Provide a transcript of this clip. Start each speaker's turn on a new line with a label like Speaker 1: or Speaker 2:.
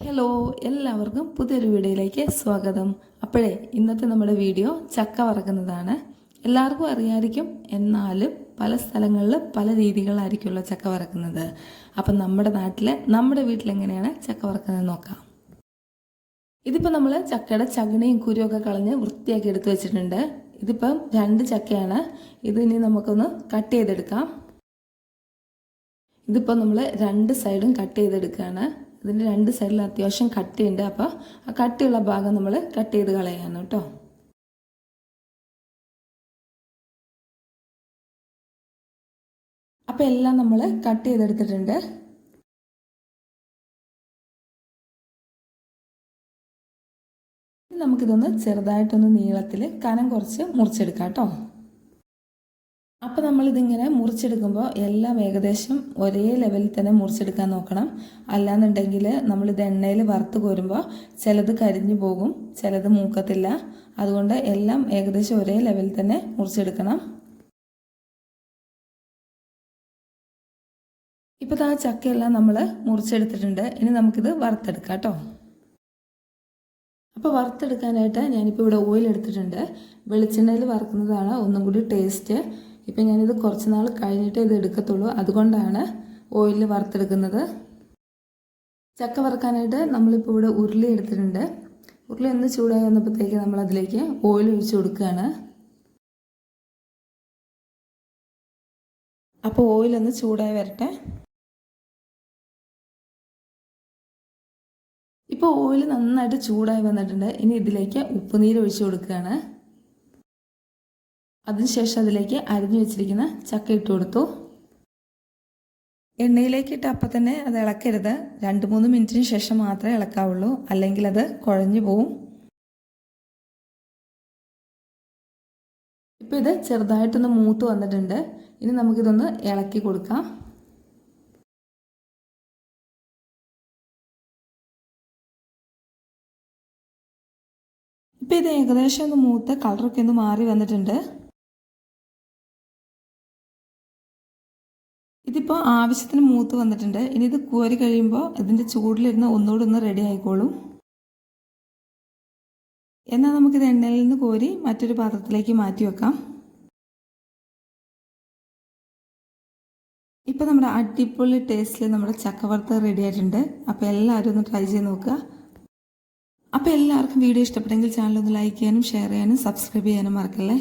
Speaker 1: Hello എല്ലാവർക്കും പുതിയൊരു വീഡിയോയിലേക്ക് സ്വാഗതം. അപ്പോഴേ ഇന്നത്തെ നമ്മുടെ വീഡിയോ ചക്ക വറക്കുന്നതാണ്. എല്ലാവർക്കും അറിയായിരിക്കും എന്നാലും പല സ്ഥലങ്ങളിൽ പല രീതികളായിരിക്കുമല്ലോ ചക്ക വറക്കുന്നത്. അപ്പം നമ്മുടെ നാട്ടിൽ നമ്മുടെ വീട്ടിലെങ്ങനെയാണ് ചക്ക വറക്കുന്നത് നോക്കാം. ഇതിപ്പോൾ നമ്മൾ ചക്കയുടെ ചകിണിയും കുരുമൊക്കെ കളഞ്ഞ് വൃത്തിയാക്കി എടുത്തു വെച്ചിട്ടുണ്ട്. ഇതിപ്പം രണ്ട് ചക്കയാണ്. ഇത് ഇനി നമുക്കൊന്ന് കട്ട് ചെയ്തെടുക്കാം. ഇതിപ്പോൾ നമ്മൾ രണ്ട് സൈഡും കട്ട് ചെയ്തെടുക്കുകയാണ് ഇതിന്റെ രണ്ട് സൈഡിൽ അത്യാവശ്യം കട്ടിയുണ്ട്. അപ്പോൾ ആ കട്ടിയുള്ള ഭാഗം നമ്മൾ കട്ട് ചെയ്ത് കളയാണ് കേട്ടോ. അപ്പോൾ എല്ലാം നമ്മൾ കട്ട് ചെയ്തെടുത്തിട്ടുണ്ട്. നമുക്കിതൊന്ന് ചെറുതായിട്ടൊന്ന് നീളത്തിൽ കനം കുറച്ച് മുറിച്ചെടുക്കാം കേട്ടോ. അപ്പോൾ നമ്മളിതിങ്ങനെ മുറിച്ചെടുക്കുമ്പോൾ എല്ലാം ഏകദേശം ഒരേ ലെവലിൽ തന്നെ മുറിച്ചെടുക്കാൻ നോക്കണം. അല്ലാന്നുണ്ടെങ്കിൽ നമ്മളിത് എണ്ണയിൽ വറുത്ത് കോരുമ്പോൾ ചിലത് കരിഞ്ഞു പോകും ചിലത് മൂക്കത്തില്ല. അതുകൊണ്ട് എല്ലാം ഏകദേശം ഒരേ ലെവലിൽ തന്നെ മുറിച്ചെടുക്കണം. ഇപ്പോൾ ആ ചക്കയെല്ലാം നമ്മൾ മുറിച്ചെടുത്തിട്ടുണ്ട്. ഇനി നമുക്കിത് വറുത്തെടുക്കാം കേട്ടോ അപ്പോൾ വറുത്തെടുക്കാനായിട്ട് ഞാനിപ്പോൾ ഇവിടെ ഓയിൽ എടുത്തിട്ടുണ്ട്. വെളിച്ചെണ്ണയിൽ വറുക്കുന്നതാണ് ഒന്നും കൂടി ടേസ്റ്റ് ഇപ്പം ഞാനിത് കുറച്ച് നാൾ കഴിഞ്ഞിട്ട് ഇത് എടുക്കത്തുള്ളൂ. അതുകൊണ്ടാണ് ഓയിലിൽ വറുത്തെടുക്കുന്നത്. ചക്ക വറുക്കാനായിട്ട് നമ്മളിപ്പോൾ ഇവിടെ ഉരുളി എടുത്തിട്ടുണ്ട്. ഉരുളി ഒന്ന് ചൂടായി വന്നപ്പോഴത്തേക്ക് നമ്മളതിലേക്ക് ഓയിൽ ഒഴിച്ച് കൊടുക്കുകയാണ്. അപ്പോൾ ഓയിലൊന്ന് ചൂടായി വരട്ടെ. ഇപ്പോൾ ഓയിൽ നന്നായിട്ട് ചൂടായി വന്നിട്ടുണ്ട്. ഇനി ഇതിലേക്ക് ഉപ്പുനീര് ഒഴിച്ച് കൊടുക്കുകയാണ്. അതിനുശേഷം അതിലേക്ക് അരിഞ്ഞു വെച്ചിരിക്കുന്ന ചക്ക ഇട്ട് കൊടുത്തു. എണ്ണയിലേക്ക് ഇട്ട് അപ്പം തന്നെ അത് ഇളക്കരുത്. രണ്ട് മൂന്ന് മിനിറ്റിന് ശേഷം മാത്രമേ ഇളക്കാവുള്ളൂ. അല്ലെങ്കിൽ അത് കുഴഞ്ഞു പോവും. ഇപ്പം ഇത് ചെറുതായിട്ടൊന്ന് മൂത്ത് വന്നിട്ടുണ്ട്. ഇനി നമുക്കിതൊന്ന് ഇളക്കി കൊടുക്കാം. ഇപ്പം ഇത് ഏകദേശം ഒന്ന് മൂത്ത് കളറൊക്കെ ഒന്ന് മാറി വന്നിട്ടുണ്ട്. ഇതിപ്പോൾ ആവശ്യത്തിന് മൂത്ത് വന്നിട്ടുണ്ട്. ഇനി ഇത് കോരി കഴിയുമ്പോൾ ഇതിന്റെ ചൂടിലിരുന്ന് ഒന്നുകൂടി ഒന്ന് റെഡി ആയിക്കോളും. എന്നാൽ നമുക്കിത് എണ്ണയിൽ നിന്ന് കോരി മറ്റൊരു പാത്രത്തിലേക്ക് മാറ്റി വെക്കാം. ഇപ്പോൾ നമ്മുടെ അടിപൊളി ടേസ്റ്റിൽ നമ്മുടെ ചക്കവറുത്ത് റെഡി ആയിട്ടുണ്ട്. അപ്പോൾ എല്ലാവരും ഒന്ന് ട്രൈ ചെയ്ത് നോക്കുക. അപ്പോൾ എല്ലാവർക്കും വീഡിയോ ഇഷ്ടപ്പെട്ടെങ്കിൽ ചാനൽ ഒന്ന് ലൈക്ക് ചെയ്യാനും ഷെയർ ചെയ്യാനും സബ്സ്ക്രൈബ് ചെയ്യാനും മറക്കല്ലേ?